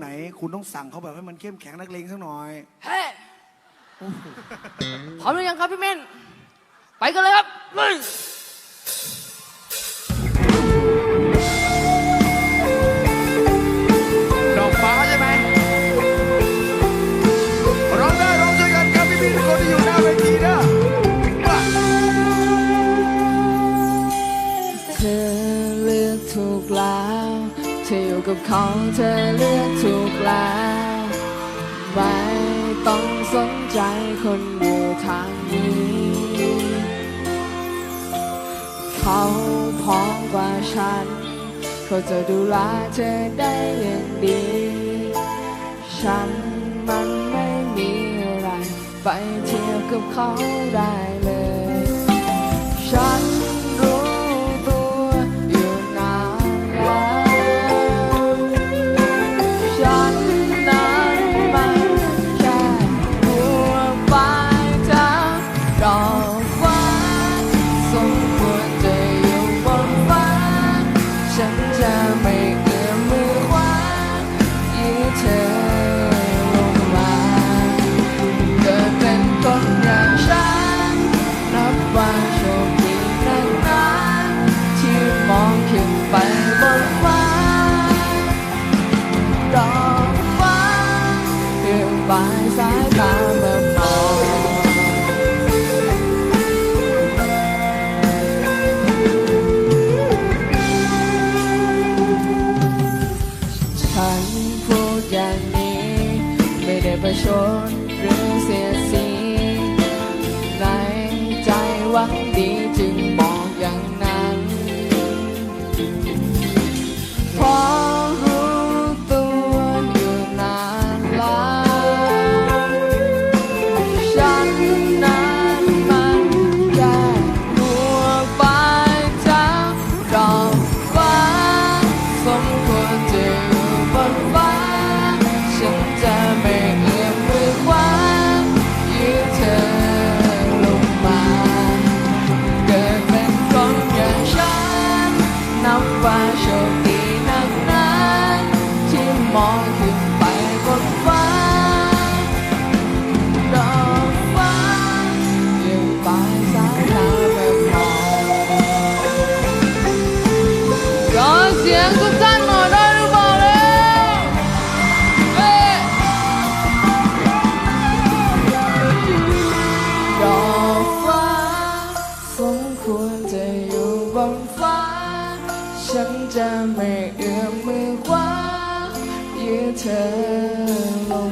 ไหนคุณต้องสั่งเขาแบบให้มันเข้มแข็งนักเลงสักหน่อย เฮ้พร้อมหรือยังครับพี่เม่น ไปกันเลยครับเลยดอกฟ้าใช่ไหมร้องได้ร้องช่วยกันครับพี่พี่ทุกคนที่อยู่หน้าเวทีนะว่าเธอเลือกถูกแล้ว เธออยู่กับเขาเธอเลือกถูกแล้วไม่ต้องสนใจคนอยู่ทางนี้ เขาพร้อมกว่าฉัน เขาจะดูแลเธอได้อย่างดี ฉันมันไม่มีอะไร ไปเที่ยวกับเขาได้ ประชดหรือเสียสี ในใจหวังดีจึงบอกอย่าง เสียงทุกท่านหน่อยได้หรือเปล่าแล้วเฮ้ดอกฟ้าสมควรจะอยู่บนฟ้า ฉันจะไม่เอื้อมมือคว้ายื้อเธอลง